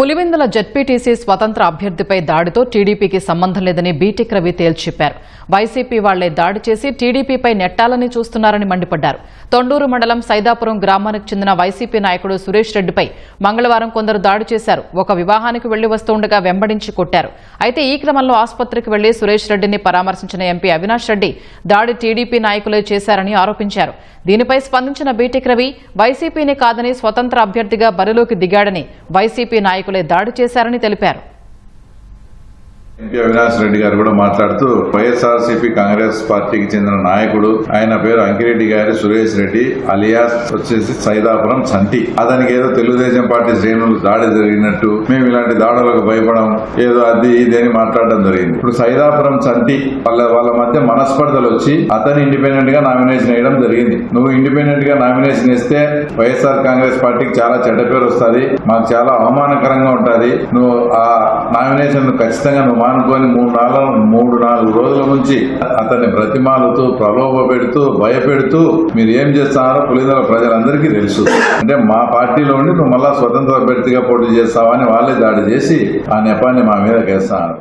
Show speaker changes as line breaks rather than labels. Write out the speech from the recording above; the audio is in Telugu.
పులివెందుల జడ్పీటీసీ స్వతంత్ర అభ్యర్థిపై దాడితో టీడీపీకి సంబంధం లేదని బీటెక్ రవి తేల్చిప్పారు వైసీపీ వాళ్ళే దాడి చేసి టీడీపీపై నెట్టాలని చూస్తున్నారని మండిపడ్డారు. తొండూరు మండలం సైదాపురం గ్రామానికి చెందిన వైసీపీ నాయకుడు సురేష్ రెడ్డిపై మంగళవారం కొందరు దాడి చేశారు. ఒక వివాహానికి వెళ్ళి వస్తుండగా వెంబడించి కొట్టారు. అయితే ఈ క్రమంలో ఆసుపత్రికి వెళ్ళి సురేష్ రెడ్డిని పరామర్శించిన ఎంపీ అవినాష్ రెడ్డి దాడి టీడీపీ నాయకులే చేశారని ఆరోపించారు. దీనిపై స్పందించిన బీటెక్ రవి వైసీపీని కాదని స్వతంత్ర అభ్యర్థిగా బరిలోకి దిగాడని వైసీపీ నాయకులు దాడి చేశారని తెలిపారు.
ఎంపీ అవినాష్ రెడ్డి గారు కూడా మాట్లాడుతూ వైఎస్ఆర్సీపీ కాంగ్రెస్ పార్టీకి చెందిన నాయకుడు ఆయన పేరు అంకిరెడ్డి గారి సురేష్ రెడ్డి అలియాస్ వచ్చేసి సైదాపురం సంటి అతనికి ఏదో తెలుగుదేశం పార్టీ శ్రేణులు దాడి జరిగినట్టు మేము ఇలాంటి దాడులకు భయపడం ఏదో అది ఇది అని మాట్లాడడం జరిగింది. ఇప్పుడు సైదాపురం సంటి వాళ్ళ వాళ్ళ మధ్య మనస్పర్ధలు వచ్చి అతను ఇండిపెండెంట్గా నామినేషన్ వేయడం జరిగింది. నువ్వు ఇండిపెండెంట్గా నామినేషన్ వేస్తే వైఎస్ఆర్ కాంగ్రెస్ పార్టీకి చాలా చెడ్డ పేరు వస్తుంది మాకు చాలా అవమానకరంగా ఉంటుంది. నువ్వు ఆ నామినేషన్ ఖచ్చితంగా నువ్వు మానుకొని మూడు నాలుగు మూడు నాలుగు రోజుల నుంచి అతన్ని బ్రతిమాలుతూ ప్రలోభ పెడుతూ భయపెడుతూ మీరు ఏం చేస్తున్నారో పులిదల ప్రజలందరికీ తెలుసు. అంటే మా పార్టీలో ఉండి నువ్వు మళ్ళా స్వతంత్ర అభ్యర్థిగా పోటీ చేస్తావని వాళ్ళే దాడి చేసి ఆ నెపాన్ని మా మీద వేస్తున్నారు.